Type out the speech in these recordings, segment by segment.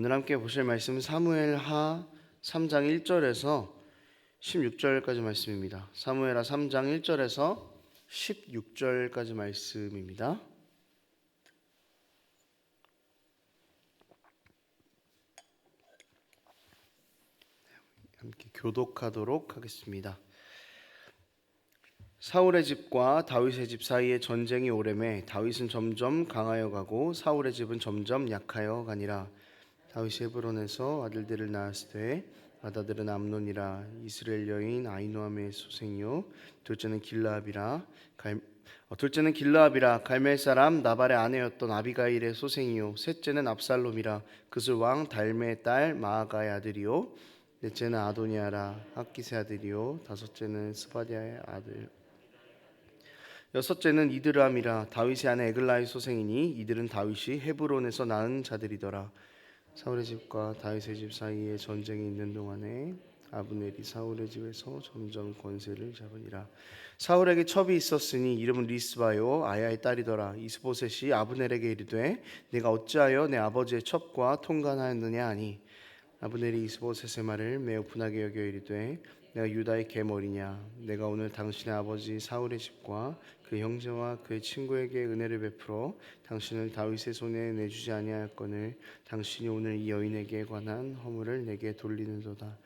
오늘 함께 보실 말씀은 사무엘하 3장 1절에서 16절까지 말씀입니다. 사무엘하 3장 1절에서 16절까지 말씀입니다. 함께 교독하도록 하겠습니다. 사울의 집과 다윗의 집 사이에 전쟁이 오래매 다윗은 점점 강하여 가고 사울의 집은 점점 약하여 가니라 다윗이 헤브론에서 아들들을 낳았을 때 아다들은 암논이라 이스라엘 여인 아이노함의 소생이요 둘째는 길라압이라 갈 어, 둘째는 길라압이라 갈멜 사람 나발의 아내였던 아비가일의 소생이요 셋째는 압살롬이라 그술 왕 달메의 딸 마아가의 아들이요 넷째는 아도니아라 학기세 아들이요 다섯째는 스바디아의 아들. 여섯째는 이드람이라 다윗의 아내 에글라의 소생이니 이들은 다윗이 헤브론에서 낳은 자들이더라 사울의 집과 다윗의 집 사이에 전쟁이 있는 동안에 아브넬이 사울의 집에서 점점 권세를 잡으니라. 사울에게 첩이 있었으니 이름은 리스바요. 아야의 딸이더라. 이스보셋이 아브넬에게 이르되 내가 어찌하여 내 아버지의 첩과 통관하였느냐 하니? 아브넬이 이스보셋의 말을 매우 분하게 여겨 이르되 내가 유다의 계머리냐? 내가 오늘 당신의 아버지 사울의 집과 그 형제와 그의 친구에게 은혜를 베풀어 당신을 다윗의 손에 내주지 아니하였거늘 당신이 오늘 이 여인에게 관한 허물을 내게 돌리는도다.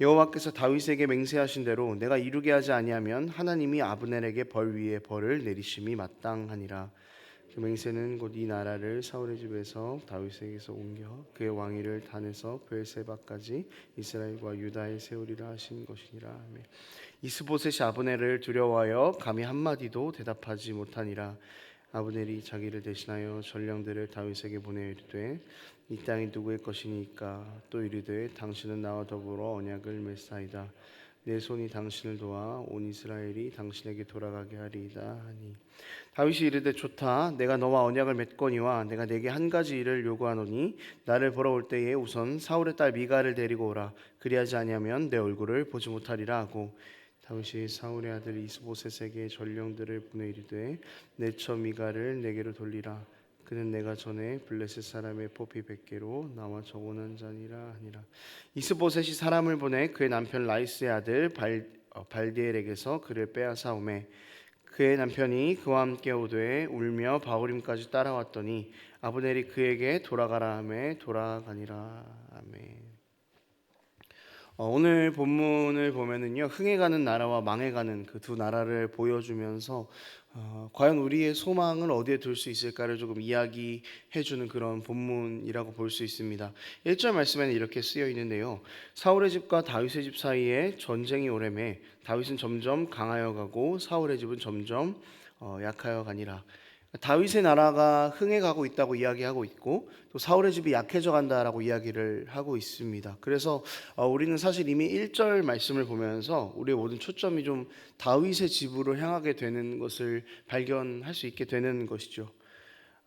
여호와께서 다윗에게 맹세하신 대로 내가 이루게 하지 아니하면 하나님이 아브넬에게 벌 위에 벌을 내리심이 마땅하니라 그 맹세는 곧 이 나라를 사울의 집에서 다윗에게서 옮겨 그의 왕위를 단에서 베세바까지 이스라엘과 유다에 세우리라 하신 것이니라. 이스보셋이 아브넬을 두려워하여 감히 한마디도 대답하지 못하니라. 아브넬이 자기를 대신하여 전령들을 다윗에게 보내 이르되 이 땅이 누구의 것이니까? 또 이르되 당신은 나와 더불어 언약을 맺사이다 내 손이 당신을 도와 온 이스라엘이 당신에게 돌아가게 하리이다 하니. 다윗이 이르되 좋다. 내가 너와 언약을 맺거니와 내가 내게 한 가지 일을 요구하노니 나를 보러 올 때에 우선 사울의 딸 미가를 데리고 오라. 그리하지 아니하면 내 얼굴을 보지 못하리라 하고. 다윗이 사울의 아들 이스보셋에게 전령들을 보내 이르되 내처 미가를 내게로 돌리라 그는 내가 전에 블레셋 사람의 포피 백개로 나와 적원한 자니라 하니라 이스보셋이 사람을 보내 그의 남편 라이스의 아들 발, 어, 발디엘에게서 그를 빼앗아 오매 그의 남편이 그와 함께 오되 울며 바울임까지 따라왔더니 아브넬이 그에게 돌아가라 하매 돌아가니라 아멘. 어, 오늘 본문을 보면은요 흥해가는 나라와 망해가는 그 두 나라를 보여주면서 어, 과연 우리의 소망을 어디에 둘 수 있을까를 조금 이야기해주는 그런 본문이라고 볼 수 있습니다. 1절 말씀에는 이렇게 쓰여 있는데요. 사울의 집과 다윗의 집 사이에 전쟁이 오래매 다윗은 점점 강하여 가고 사울의 집은 점점 어, 약하여 가니라. 다윗의 나라가 흥해가고 있다고 이야기하고 있고 또 사울의 집이 약해져 간다라고 이야기를 하고 있습니다. 그래서 어, 우리는 사실 이미 1절 말씀을 보면서 우리의 모든 초점이 좀 다윗의 집으로 향하게 되는 것을 발견할 수 있게 되는 것이죠.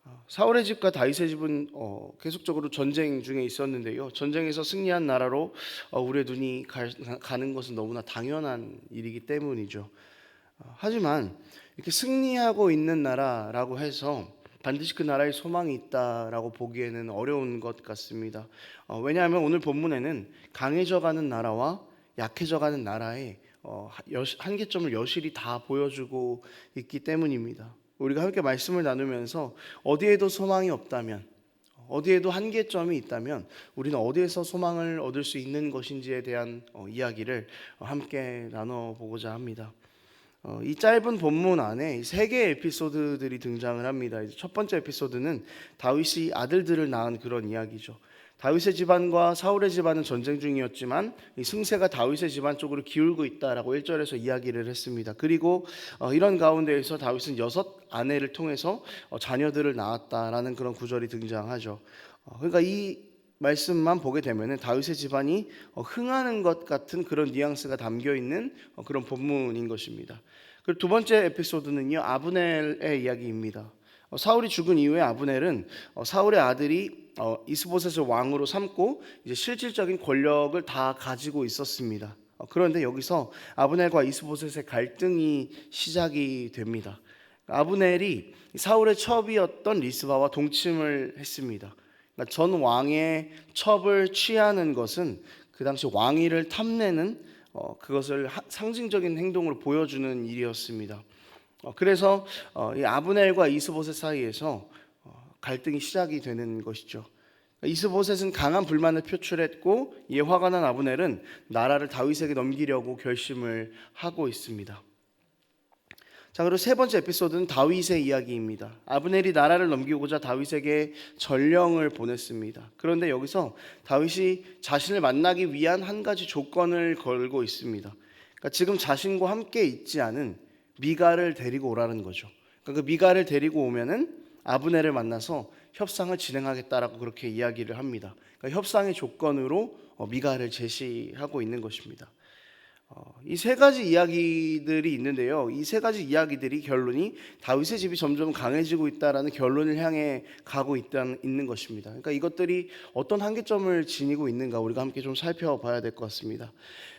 어, 사울의 집과 다윗의 집은 어, 계속적으로 전쟁 중에 있었는데요. 전쟁에서 승리한 나라로 어, 우리의 눈이 갈- 가는 것은 너무나 당연한 일이기 때문이죠. 어, 하지만 이렇게 승리하고 있는 나라라고 해서 반드시 그 나라에 소망이 있다라고 보기에는 어려운 것 같습니다. 어, 왜냐하면 오늘 본문에는 강해져가는 나라와 약해져가는 나라의 어, 한계점을 여실히 다 보여주고 있기 때문입니다. 우리가 함께 말씀을 나누면서 어디에도 소망이 없다면 어디에도 한계점이 있다면 우리는 어디에서 소망을 얻을 수 있는 것인지에 대한 어, 이야기를 어, 함께 나눠보고자 합니다. 어, 이 짧은 본문 안에 세 개의 에피소드들이 등장을 합니다. 첫 번째 에피소드는 다윗이 아들들을 낳은 그런 이야기죠. 다윗의 집안과 사울의 집안은 전쟁 중이었지만 이 승세가 다윗의 집안 쪽으로 기울고 있다라고 1절에서 이야기를 했습니다. 그리고 어, 이런 가운데에서 다윗은 여섯 아내를 통해서 어, 자녀들을 낳았다라는 그런 구절이 등장하죠. 어, 그러니까 이 말씀만 보게 되면은 다윗의 집안이 어, 흥하는 것 같은 그런 뉘앙스가 담겨 있는 어, 그런 본문인 것입니다. 그리고 두 번째 에피소드는요 아브넬의 이야기입니다. 어, 사울이 죽은 이후에 아브넬은 어, 사울의 아들이 어, 이스보셋을 왕으로 삼고 이제 실질적인 권력을 다 가지고 있었습니다. 어, 그런데 여기서 아브넬과 이스보셋의 갈등이 시작이 됩니다. 아브넬이 사울의 첩이었던 리스바와 동침을 했습니다. 그러니까 전 왕의 첩을 취하는 것은 그 당시 왕위를 탐내는 어, 그것을 하- 상징적인 행동으로 보여주는 일이었습니다. 어, 그래서 어, 이 아브넬과 이스보셋 사이에서 어, 갈등이 시작이 되는 것이죠. 이스보셋은 강한 불만을 표출했고 이에 화가 난 아브넬은 나라를 다윗에게 넘기려고 결심을 하고 있습니다. 자 그리고 세 번째 에피소드는 다윗의 이야기입니다. 아브넬이 나라를 넘기고자 다윗에게 전령을 보냈습니다. 그런데 여기서 다윗이 자신을 만나기 위한 한 가지 조건을 걸고 있습니다. 그러니까 지금 자신과 함께 있지 않은 미가를 데리고 오라는 거죠. 그러니까 그 미가를 데리고 오면은 아브넬을 만나서 협상을 진행하겠다라고 그렇게 이야기를 합니다. 그러니까 협상의 조건으로 어, 미가를 제시하고 있는 것입니다. 이 세 가지 이야기들이 있는데요. 이 세 가지 이야기들이 결론이 다윗의 집이 점점 강해지고 있다라는 결론을 향해 가고 있다는 있는 것입니다. 그러니까 이것들이 어떤 한계점을 지니고 있는가 우리가 함께 좀 살펴봐야 될 것 같습니다.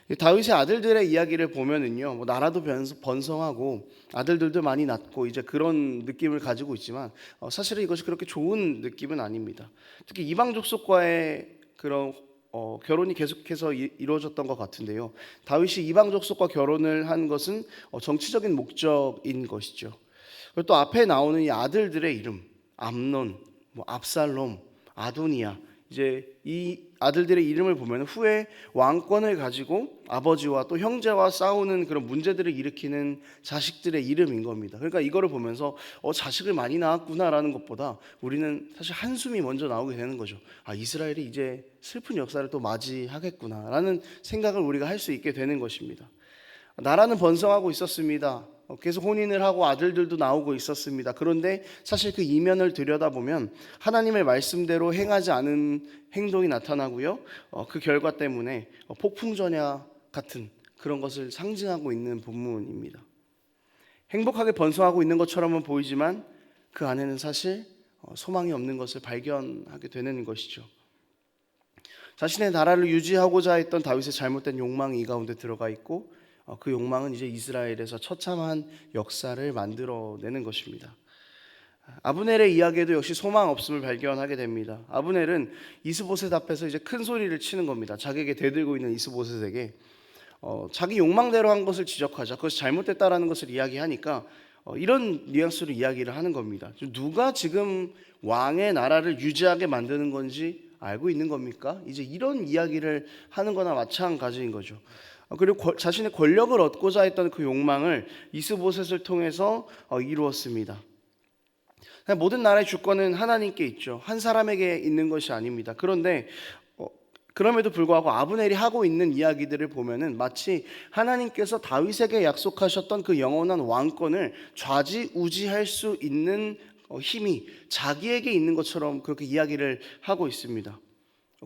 이 다윗의 아들들의 이야기를 보면은요, 뭐 나라도 변- 번성하고 아들들도 많이 낳고 이제 그런 느낌을 가지고 있지만 어, 사실은 이것이 그렇게 좋은 느낌은 아닙니다. 특히 이방 족속과의 그런 어, 결혼이 계속해서 이, 이루어졌던 것 같은데요. 다윗이 이방 족속과 결혼을 한 것은 어, 정치적인 목적인 것이죠. 그리고 또 앞에 나오는 이 아들들의 이름, 암논, 뭐 압살롬, 아도니아, 이제 이 아들들의 이름을 보면 후에 왕권을 가지고 아버지와 또 형제와 싸우는 그런 문제들을 일으키는 자식들의 이름인 겁니다. 그러니까 이거를 보면서 어 자식을 많이 낳았구나라는 것보다 우리는 사실 한숨이 먼저 나오게 되는 거죠. 아 이스라엘이 이제 슬픈 역사를 또 맞이하겠구나라는 생각을 우리가 할 수 있게 되는 것입니다. 나라는 번성하고 있었습니다. 어, 계속 혼인을 하고 아들들도 나오고 있었습니다. 그런데 사실 그 이면을 들여다보면 하나님의 말씀대로 행하지 않은 행동이 나타나고요. 어, 그 결과 때문에 어, 폭풍전야 같은 그런 것을 상징하고 있는 본문입니다. 행복하게 번성하고 있는 것처럼은 보이지만 그 안에는 사실 어, 소망이 없는 것을 발견하게 되는 것이죠. 자신의 나라를 유지하고자 했던 다윗의 잘못된 욕망이 이 가운데 들어가 있고 어, 그 욕망은 이제 이스라엘에서 처참한 역사를 만들어내는 것입니다. 아브넬의 이야기에도 역시 소망 없음을 발견하게 됩니다. 아브넬은 이스보셋 앞에서 이제 큰 소리를 치는 겁니다. 자기에게 대들고 있는 이스보셋에게 어, 자기 욕망대로 한 것을 지적하자. 그것이 잘못됐다라는 것을 이야기하니까 어, 이런 뉘앙스로 이야기를 하는 겁니다. 누가 지금 왕의 나라를 유지하게 만드는 건지 알고 있는 겁니까? 이제 이런 이야기를 하는 거나 마찬가지인 거죠. 어, 그리고 권- 자신의 권력을 얻고자 했던 그 욕망을 이스보셋을 통해서 어, 이루었습니다. 모든 나라의 주권은 하나님께 있죠. 한 사람에게 있는 것이 아닙니다. 그런데 어, 그럼에도 불구하고 아브넬이 하고 있는 이야기들을 보면은 마치 하나님께서 다윗에게 약속하셨던 그 영원한 왕권을 좌지우지할 수 있는 어, 힘이 자기에게 있는 것처럼 그렇게 이야기를 하고 있습니다.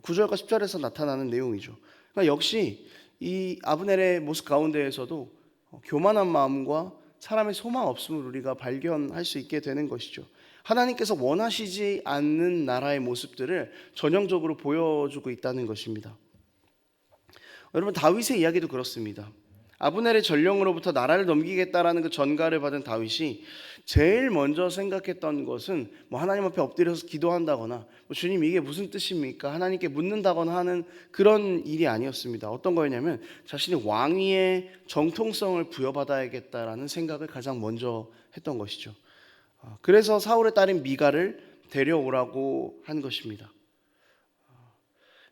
9절과 10절에서 나타나는 내용이죠. 그러니까 역시 이 아브넬의 모습 가운데에서도 어, 교만한 마음과 사람의 소망 없음을 우리가 발견할 수 있게 되는 것이죠. 하나님께서 원하시지 않는 나라의 모습들을 전형적으로 보여주고 있다는 것입니다. 여러분 다윗의 이야기도 그렇습니다. 아브넬의 전령으로부터 나라를 넘기겠다라는 그 전가를 받은 다윗이 제일 먼저 생각했던 것은 뭐 하나님 앞에 엎드려서 기도한다거나 뭐 주님 이게 무슨 뜻입니까? 하나님께 묻는다거나 하는 그런 일이 아니었습니다. 어떤 거였냐면 자신이 왕위의 정통성을 부여받아야겠다라는 생각을 가장 먼저 했던 것이죠. 아, 그래서 사울의 딸인 미가를 데려오라고 한 것입니다.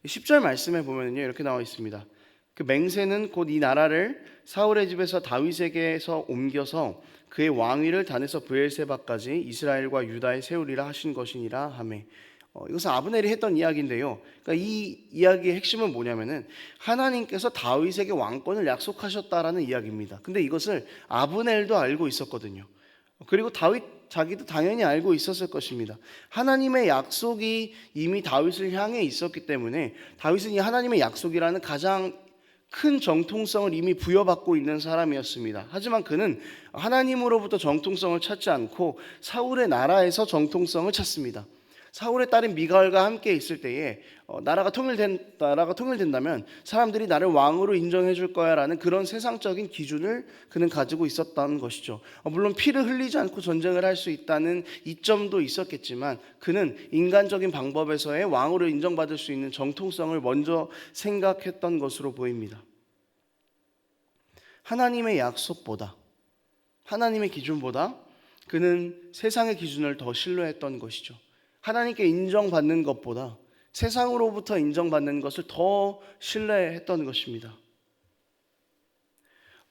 10절 말씀에 보면요 이렇게 나와 있습니다. 그 맹세는 곧 이 나라를 사울의 집에서 다윗에게서 옮겨서 그의 왕위를 단에서 브엘세바까지 이스라엘과 유다에 세우리라 하신 것이니라 하매 어, 이것은 아브넬이 했던 이야기인데요. 그러니까 이 이야기의 핵심은 뭐냐면은 하나님께서 다윗에게 왕권을 약속하셨다라는 이야기입니다. 근데 이것을 아브넬도 알고 있었거든요. 그리고 다윗 자기도 당연히 알고 있었을 것입니다. 하나님의 약속이 이미 다윗을 향해 있었기 때문에 다윗은 이 하나님의 약속이라는 가장 큰 정통성을 이미 부여받고 있는 사람이었습니다. 하지만 그는 하나님으로부터 정통성을 찾지 않고 사울의 나라에서 정통성을 찾습니다. 사울의 딸인 미갈과 함께 있을 때에 어, 나라가 통일된 나라가 통일된다면 사람들이 나를 왕으로 인정해 줄 거야라는 그런 세상적인 기준을 그는 가지고 있었다는 것이죠. 어, 물론 피를 흘리지 않고 전쟁을 할 수 있다는 이점도 있었겠지만 그는 인간적인 방법에서의 왕으로 인정받을 수 있는 정통성을 먼저 생각했던 것으로 보입니다. 하나님의 약속보다 하나님의 기준보다 그는 세상의 기준을 더 신뢰했던 것이죠. 하나님께 인정받는 것보다 세상으로부터 인정받는 것을 더 신뢰했던 것입니다.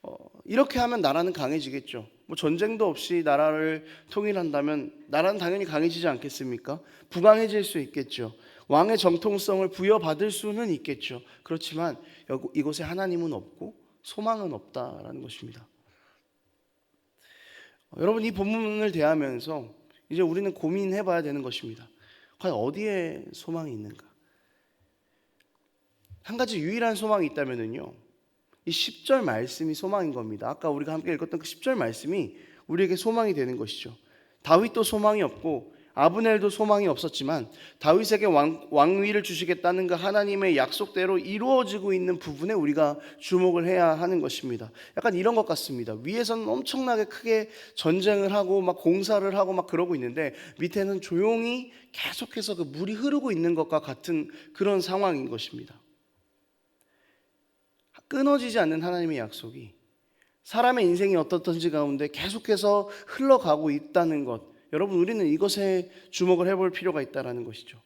어, 이렇게 하면 나라는 강해지겠죠. 뭐 전쟁도 없이 나라를 통일한다면 나라는 당연히 강해지지 않겠습니까? 부강해질 수 있겠죠. 왕의 정통성을 부여받을 수는 있겠죠. 그렇지만 이곳에 하나님은 없고 소망은 없다라는 것입니다. 어, 여러분 이 본문을 대하면서 이제 우리는 고민해 봐야 되는 것입니다. 과연 어디에 소망이 있는가? 한 가지 유일한 소망이 있다면은요. 이 10절 말씀이 소망인 겁니다. 아까 우리가 함께 읽었던 그 10절 말씀이 우리에게 소망이 되는 것이죠. 다윗도 소망이 없고 아브넬도 소망이 없었지만 다윗에게 왕, 왕위를 주시겠다는 그 하나님의 약속대로 이루어지고 있는 부분에 우리가 주목을 해야 하는 것입니다. 약간 이런 것 같습니다. 위에서는 엄청나게 크게 전쟁을 하고 막 공사를 하고 막 그러고 있는데 밑에는 조용히 계속해서 그 물이 흐르고 있는 것과 같은 그런 상황인 것입니다. 끊어지지 않는 하나님의 약속이 사람의 인생이 어떻든지 가운데 계속해서 흘러가고 있다는 것 여러분 우리는 이것에 주목을 해볼 필요가 있다라는 것이죠.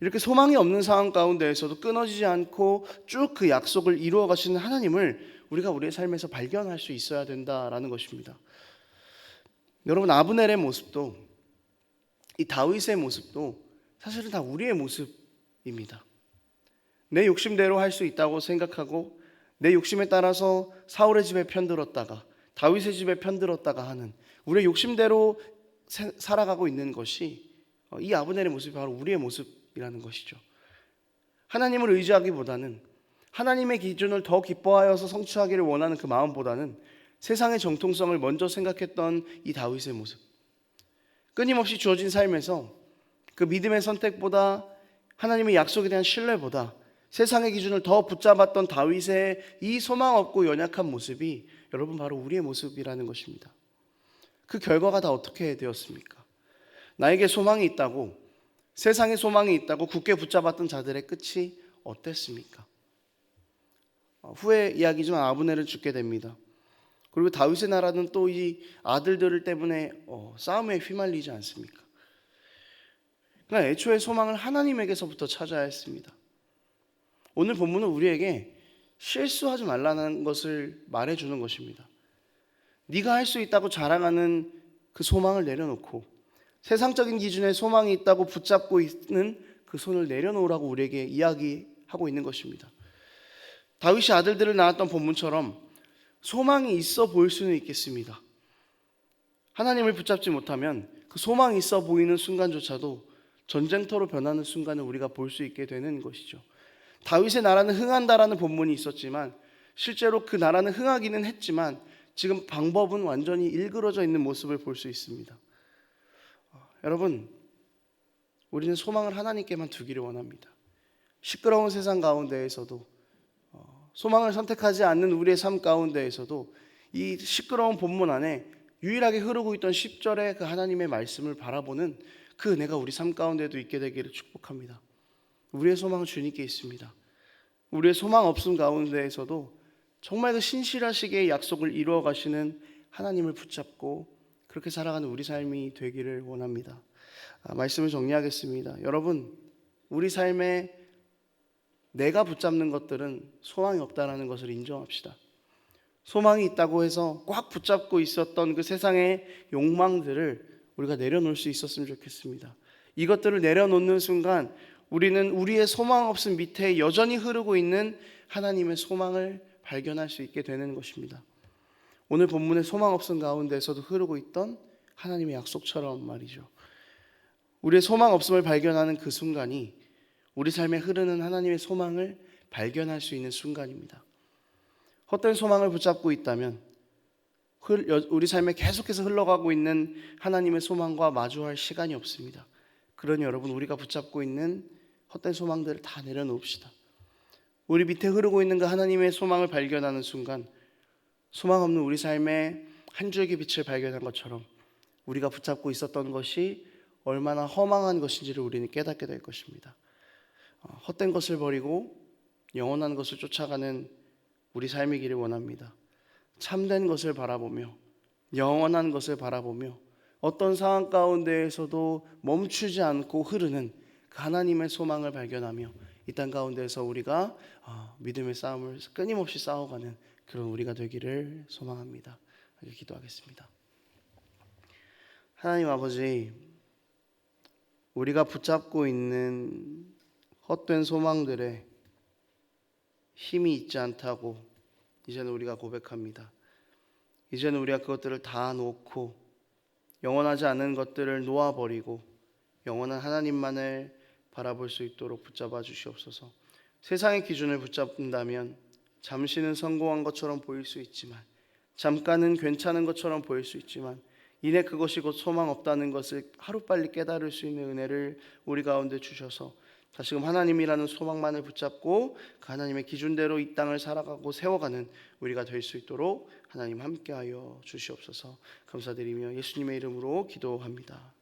이렇게 소망이 없는 상황 가운데에서도 끊어지지 않고 쭉 그 약속을 이루어 가시는 하나님을 우리가 우리의 삶에서 발견할 수 있어야 된다라는 것입니다. 여러분 아브넬의 모습도 이 다윗의 모습도 사실은 다 우리의 모습입니다. 내 욕심대로 할 수 있다고 생각하고 내 욕심에 따라서 사울의 집에 편들었다가 다윗의 집에 편들었다가 하는 우리의 욕심대로 살아가고 있는 것이 어, 이 아브넬의 모습이 바로 우리의 모습이라는 것이죠. 하나님을 의지하기보다는 하나님의 기준을 더 기뻐하여서 성취하기를 원하는 그 마음보다는 세상의 정통성을 먼저 생각했던 이 다윗의 모습. 끊임없이 주어진 삶에서 그 믿음의 선택보다 하나님의 약속에 대한 신뢰보다 세상의 기준을 더 붙잡았던 다윗의 이 소망 없고 연약한 모습이 여러분 바로 우리의 모습이라는 것입니다. 그 결과가 다 어떻게 되었습니까? 나에게 소망이 있다고 세상에 소망이 있다고 굳게 붙잡았던 자들의 끝이 어땠습니까? 어, 후에 이야기지만 아브넬을 죽게 됩니다. 그리고 다윗의 나라는 또 이 아들들 때문에 어, 싸움에 휘말리지 않습니까? 그러나 애초에 소망을 하나님에게서부터 찾아야 했습니다. 오늘 본문은 우리에게 실수하지 말라는 것을 말해주는 것입니다. 네가 할 수 있다고 자랑하는 그 소망을 내려놓고 세상적인 기준에 소망이 있다고 붙잡고 있는 그 손을 내려놓으라고 우리에게 이야기하고 있는 것입니다. 다윗이 아들들을 낳았던 본문처럼 소망이 있어 보일 수는 있겠습니다. 하나님을 붙잡지 못하면 그 소망이 있어 보이는 순간조차도 전쟁터로 변하는 순간을 우리가 볼 수 있게 되는 것이죠. 다윗의 나라는 흥한다라는 본문이 있었지만 실제로 그 나라는 흥하기는 했지만 지금 방법은 완전히 일그러져 있는 모습을 볼 수 있습니다. 어, 여러분, 우리는 소망을 하나님께만 두기를 원합니다. 시끄러운 세상 가운데에서도 어, 소망을 선택하지 않는 우리의 삶 가운데에서도 이 시끄러운 본문 안에 유일하게 흐르고 있던 10절의 그 하나님의 말씀을 바라보는 그 은혜가 우리 삶 가운데도 있게 되기를 축복합니다. 우리의 소망은 주님께 있습니다. 우리의 소망 없음 가운데에서도 정말 그 신실하시게 약속을 이루어 가시는 하나님을 붙잡고 그렇게 살아가는 우리 삶이 되기를 원합니다. 아, 말씀을 정리하겠습니다. 여러분, 우리 삶에 내가 붙잡는 것들은 소망이 없다라는 것을 인정합시다. 소망이 있다고 해서 꽉 붙잡고 있었던 그 세상의 욕망들을 우리가 내려놓을 수 있었으면 좋겠습니다. 이것들을 내려놓는 순간 우리는 우리의 소망 없음 밑에 여전히 흐르고 있는 하나님의 소망을 발견할 수 있게 되는 것입니다. 오늘 본문의 소망 없음 가운데서도 흐르고 있던 하나님의 약속처럼 말이죠. 우리의 소망 없음을 발견하는 그 순간이 우리 삶에 흐르는 하나님의 소망을 발견할 수 있는 순간입니다. 헛된 소망을 붙잡고 있다면 우리 삶에 계속해서 흘러가고 있는 하나님의 소망과 마주할 시간이 없습니다. 그러니 여러분 우리가 붙잡고 있는 헛된 소망들을 다 내려놓읍시다. 우리 밑에 흐르고 있는 그 하나님의 소망을 발견하는 순간 소망 없는 우리 삶의 한 줄기 빛을 발견한 것처럼 우리가 붙잡고 있었던 것이 얼마나 허망한 것인지를 우리는 깨닫게 될 것입니다. 어, 헛된 것을 버리고 영원한 것을 쫓아가는 우리 삶이기를 원합니다. 참된 것을 바라보며 영원한 것을 바라보며 어떤 상황 가운데에서도 멈추지 않고 흐르는 그 하나님의 소망을 발견하며 이 땅 가운데에서 우리가 어, 믿음의 싸움을 끊임없이 싸워가는 그런 우리가 되기를 소망합니다. 기도하겠습니다. 하나님 아버지, 우리가 붙잡고 있는 헛된 소망들에 힘이 있지 않다고 이제는 우리가 고백합니다. 이제는 우리가 그것들을 다 놓고 영원하지 않은 것들을 놓아버리고 영원한 하나님만을 바라볼 수 있도록 붙잡아 주시옵소서. 세상의 기준을 붙잡는다면 잠시는 성공한 것처럼 보일 수 있지만 잠깐은 괜찮은 것처럼 보일 수 있지만 이내 그것이 곧 소망 없다는 것을 하루빨리 깨달을 수 있는 은혜를 우리 가운데 주셔서 다시금 하나님이라는 소망만을 붙잡고 그 하나님의 기준대로 이 땅을 살아가고 세워가는 우리가 될 수 있도록 하나님 함께하여 주시옵소서 감사드리며 예수님의 이름으로 기도합니다.